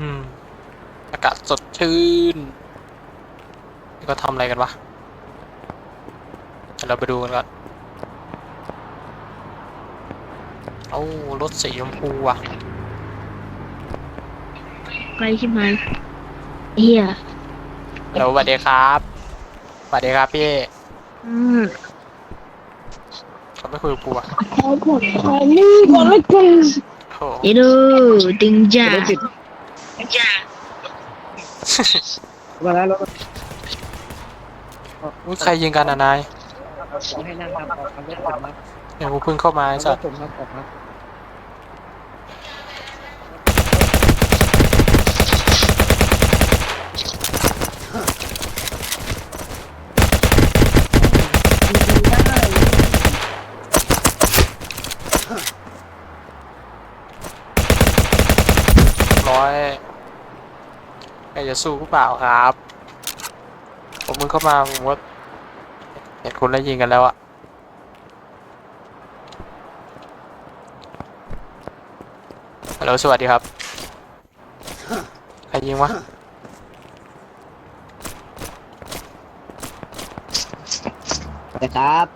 อืม อากาศสดชื่นนี่ก็ทำอะไรกันวะเดี๋ยวเราไปดูกันก่อนเอ้ารถสีชมพูอะ ไกลใช่ไหมเฮียแล้วสวัสดีครับสวัสดีครับพี่อืมเขาไม่คุยกับกูอะขอผลขอนี่ก่อนละกันโถเยดูติงจ่าจ่ามาแล้วรถอุ๊ยใครยิงกันอะนายให้นั่งครับออกครับรถผมครับเดี๋ยวกูเพิ่งเข้ามาไอ้รสัถตว์ ผมครับออกครับ ร้อยใคร จะสู้กูเปล่าครับผมมึงเข้ามาผมว่าเห็นคนแล้วยิงกันแล้วอะฮัลโหลสวัสดีครับ ใครยิงวะนะครับ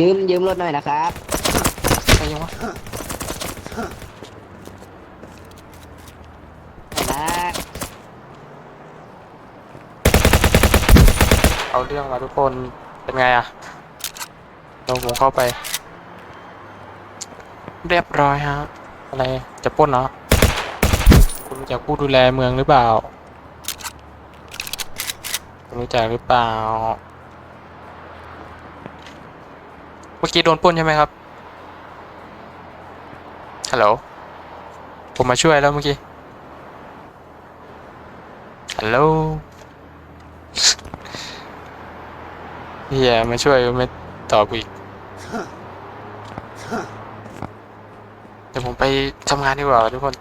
ยืมยืมรถหน่อยนะครับ ใครยิงวะนะ เอาเรื่องมาทุกคนเป็นไงอะลงผมเข้าไป เรียบร้อยฮะ อะไรจะป้นเนาะคุณรู้จักผู้ดูแลเมืองหรือเปล่าคุณรู้จักหรือเปล่า เมื่อกี้โดนป้นใช่ไหมครับฮัลโหลผมมาช่วยแล้วเมื่อกี้ฮัลโหล เฮียมาช่วยก็ไม่ตอบอีกเดี๋ยวผมไปทำงานดีกว่าทุกคน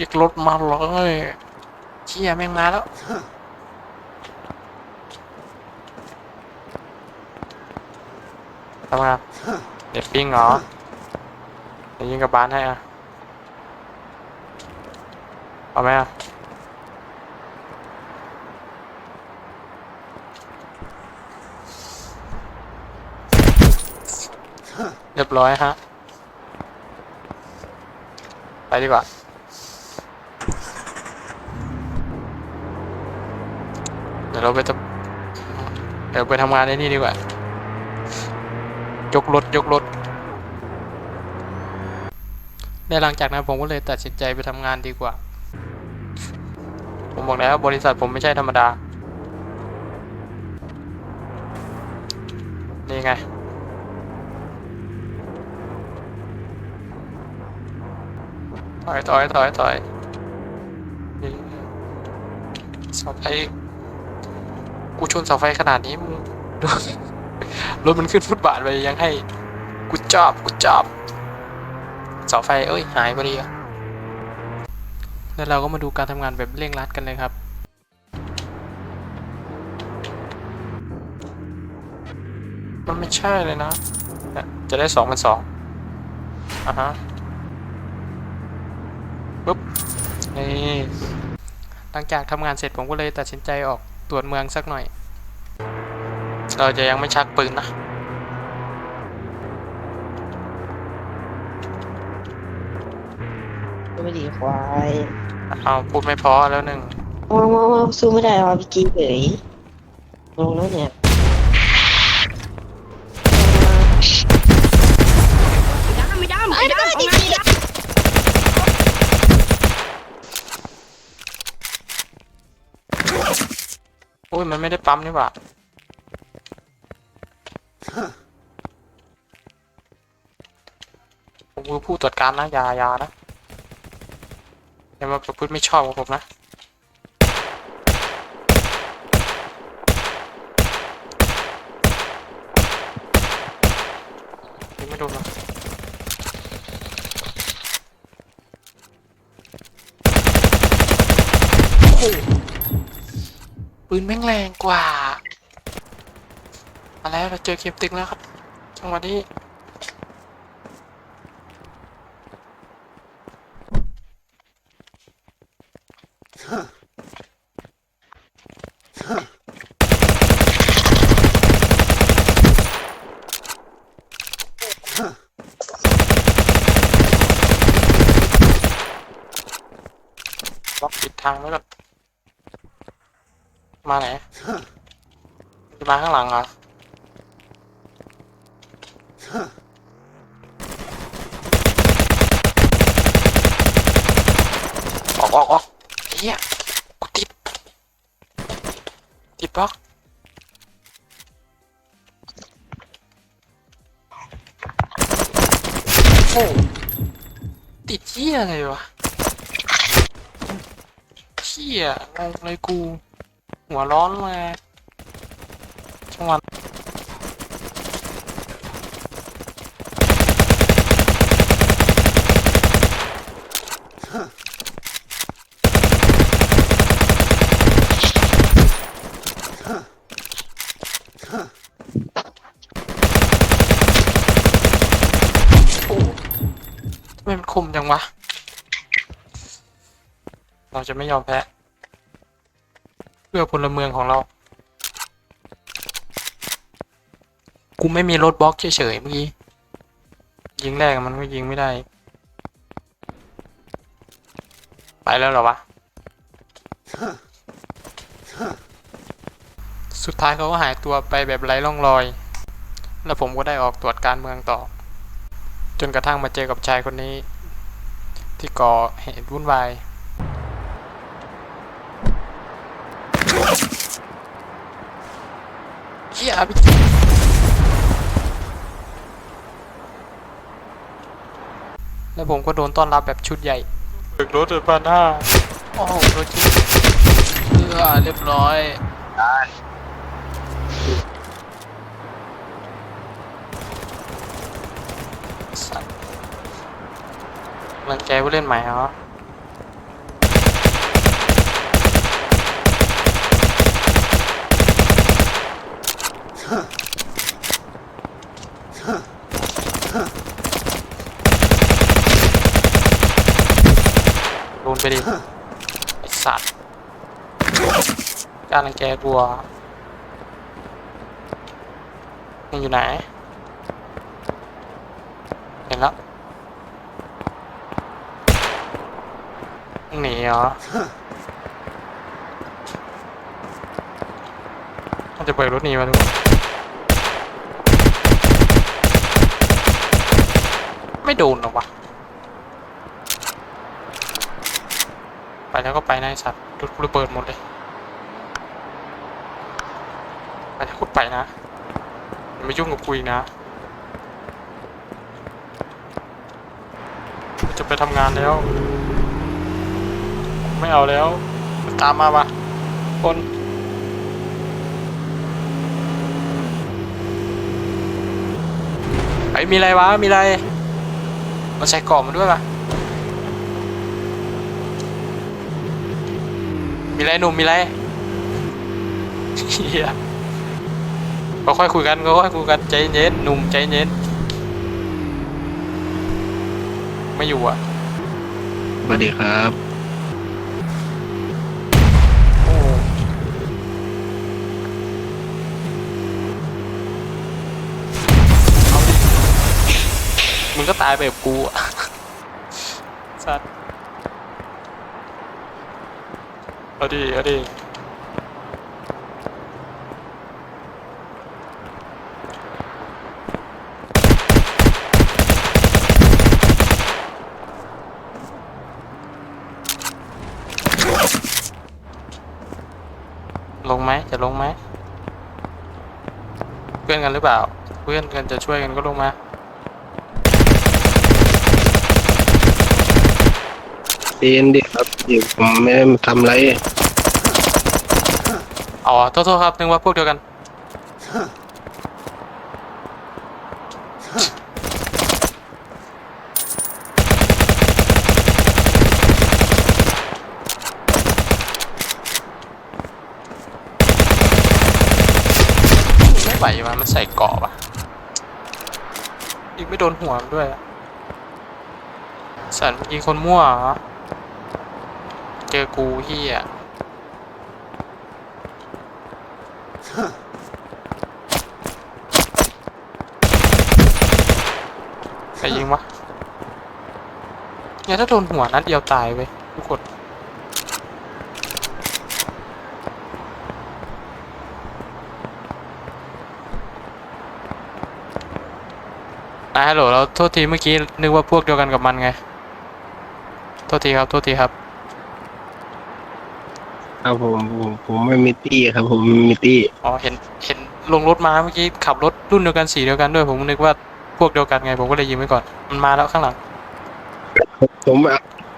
ยกรถมาเลยเชี่ยแม่งมาแล้วทำไงานเด็ดปิ้งเหรอเดี๋ยวยิงกับบ้านให้อะเอาไหมอะ เรียบร้อยฮะ ไปดีกว่า เดี๋ยวเราไปทำเดี๋ยวไปทำงานในนี่ดีกว่า ยกรถ ยกรถและหลังจากนั้นผมก็เลยตัดสินใจไปทำงานดีกว่า ผมบอกแล้วบริษัทผมไม่ใช่ธรรมดา นี่ไง ถอยถอยถอยถอยเสาไฟกูชนเสาไฟขนาดนี้มึงรถมันขึ้นฟุตบาทไปยังให้กูจอบกูจอบเสาไฟเอ้ยหายพอดีอะแล้วเราก็มาดูการทำงานแบบเร่งรัดกันเลยครับมันไม่ใช่เลยนะ จะได้สองเป็นสองอะฮะ ปุ๊บนี่หลังจากทำงานเสร็จผมก็เลยตัดสินใจออกตรวจเมืองสักหน่อย เราจะยังไม่ชักปืนนะก็ไม่ดีควายเอาพูดไม่พอแล้วหนึ่งมองมองมองสู้ไม่ได้หรอพี่จีเอ๋ยลงแล้วเนี่ย อุ้ยมันไม่ได้ปั๊มนี่หว่าผมคือผู้ตรวจการนะยายานะอย่ามาประพฤติไม่ชอบกับผมนะ ปืนแม่งแรงกว่าอะไรเราเจอเข็มตึกแล้วครับจังหวะนี้ล็อกปิดทางแล้วครับ มาไหน มาข้างหลังเหรอออกออกออกเฮียกูติด ติดบล็อกโอ้ติดเฮียอะไรวะเฮียงงเลยกู หัวร้อนมาช่างวันโอ้ทำไมมันคมจังวะ เราจะไม่ยอมแพ้ พื่อพลเมืองของเรา กูไม่มีรถบล็อกเฉยๆเมื่อกี้ ยิงแรกมันก็ยิงไม่ได้ ไปแล้วเหรอวะ สุดท้ายเขาก็หายตัวไปแบบไร้ร่องรอย แล้วผมก็ได้ออกตรวจการเมืองต่อ จนกระทั่งมาเจอกับชายคนนี้ ที่ก่อเหตุวุ่นวาย เฮียพี่แล้วผมก็โดนต้อนรับแบบชุดใหญ่ตึกรถเพันห้าโอ้โหรถจริงเออเรียบร้อยสัตว์รังแกผู้เล่นใหม่เหรอ โดนไปดิไอสัตว์การรังแกกลัวยังอยู่ไหน เห็นแล้วมึงหนีเหรอมันจะเปิดรถหนีมาดู ไม่โดนหรอวะ ไปแล้วก็ไปนะสัตว์รถกูระเบิดหมดเลยไปแล้วก็ไปนะอย่ามายุ่งกับกูอีกนะจะไปทำงานแล้ว ไม่เอาแล้ว ตามมาปะคนไอ้มีอะไรวะ มีอะไร มันใส่กล่องมันด้วยปะมีไรหนุ่มมีไรเฮียก็ค่อยคุยกันก็ค่อยคุยกันใจเย็นหนุ่มใจเย็นไม่อยู่อะสวัสดีครับ ตายไปกับกูอะสัตว์เอาดิเอาดิลงไหมจะลงไหมเพื่อนกันหรือเปล่า เพื่อนกันจะช่วยกันก็ลงมา เย็นดิครับอยู่ผมไม่ได้ทำไรอ๋อโทษโทษครับนึกว่าพวกเดียวกัน ไม่ไหวว่ะมันใส่เกาะว่ะยิงไม่โดนหัวมันด้วยอะสันยิงคนมั่วเหรอ เจอกูเฮียใครยิงวะเนี่ยถ้าโดนหัวนัดเดียวตายเว้ยทุกคนนะฮัลโหลเราโทษทีเมื่อกี้นึกว่าพวกเดียวกันกับมันไง โทษทีครับ โทษทีครับ ครับผมผมผมไม่มีตี้ครับ ผมไม่มีตี้อ๋อเห็นเห็นลงรถมาเมื่อกี้ขับรถรุ่นเดียวกันสีเดียวกันด้วยผมนึกว่าพวกเดียวกันไง ผมก็เลยยิงไว้ก่อนมันมาแล้วข้างหลังผม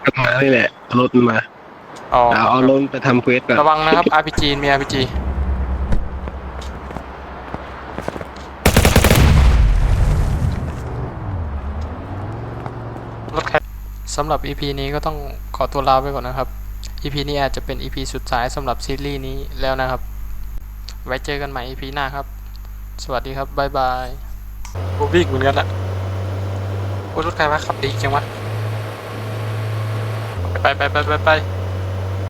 เอามานี่แหละเอารถมาอ๋อเอาเอารถไปทำเควสก่อนระวังนะครับ RPG มี RPG รถใครสำหรับ EP นี้ก็ต้องขอตัวลาไปก่อนนะครับ EP นี้อาจจะเป็น EP สุดท้ายสำหรับซีรีส์นี้แล้วนะครับ ไว้เจอกันใหม่ EP หน้าครับ สวัสดีครับ บ๊ายบายโอ้วิ่งเหมือนกันอะโอ้ยรถใครวะขับดีจังวะ ไปไปไปไปไป